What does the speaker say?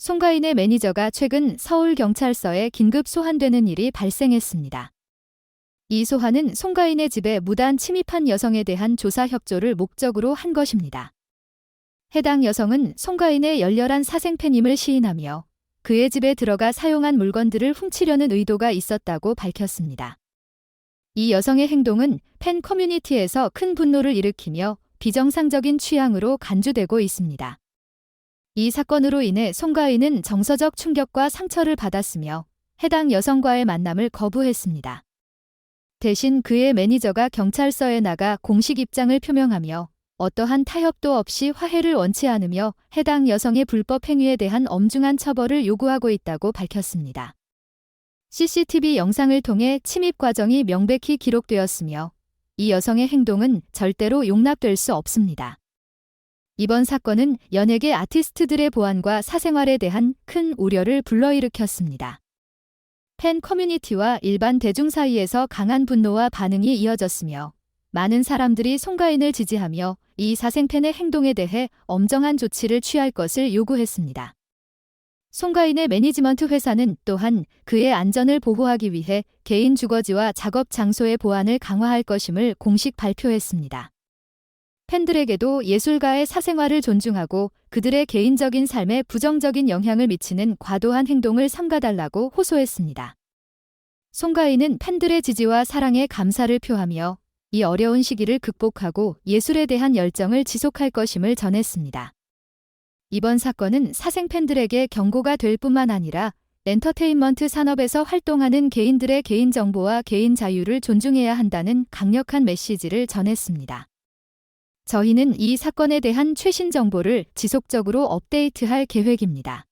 송가인의 매니저가 최근 서울경찰서에 긴급 소환되는 일이 발생했습니다. 이 소환은 송가인의 집에 무단 침입한 여성에 대한 조사 협조를 목적으로 한 것입니다. 해당 여성은 송가인의 열렬한 사생팬임을 시인하며 그의 집에 들어가 사용한 물건들을 훔치려는 의도가 있었다고 밝혔습니다. 이 여성의 행동은 팬 커뮤니티에서 큰 분노를 일으키며 비정상적인 취향으로 간주되고 있습니다. 이 사건으로 인해 송가인은 정서적 충격과 상처를 받았으며 해당 여성과의 만남을 거부했습니다. 대신 그의 매니저가 경찰서에 나가 공식 입장을 표명하며 어떠한 타협도 없이 화해를 원치 않으며 해당 여성의 불법 행위에 대한 엄중한 처벌을 요구하고 있다고 밝혔습니다. CCTV 영상을 통해 침입 과정이 명백히 기록되었으며 이 여성의 행동은 절대로 용납될 수 없습니다. 이번 사건은 연예계 아티스트들의 보안과 사생활에 대한 큰 우려를 불러일으켰습니다. 팬 커뮤니티와 일반 대중 사이에서 강한 분노와 반응이 이어졌으며 많은 사람들이 송가인을 지지하며 이 사생팬의 행동에 대해 엄정한 조치를 취할 것을 요구했습니다. 송가인의 매니지먼트 회사는 또한 그의 안전을 보호하기 위해 개인 주거지와 작업 장소의 보안을 강화할 것임을 공식 발표했습니다. 팬들에게도 예술가의 사생활을 존중하고 그들의 개인적인 삶에 부정적인 영향을 미치는 과도한 행동을 삼가달라고 호소했습니다. 송가인은 팬들의 지지와 사랑에 감사를 표하며 이 어려운 시기를 극복하고 예술에 대한 열정을 지속할 것임을 전했습니다. 이번 사건은 사생 팬들에게 경고가 될 뿐만 아니라 엔터테인먼트 산업에서 활동하는 개인들의 개인정보와 개인 자유를 존중해야 한다는 강력한 메시지를 전했습니다. 저희는 이 사건에 대한 최신 정보를 지속적으로 업데이트할 계획입니다.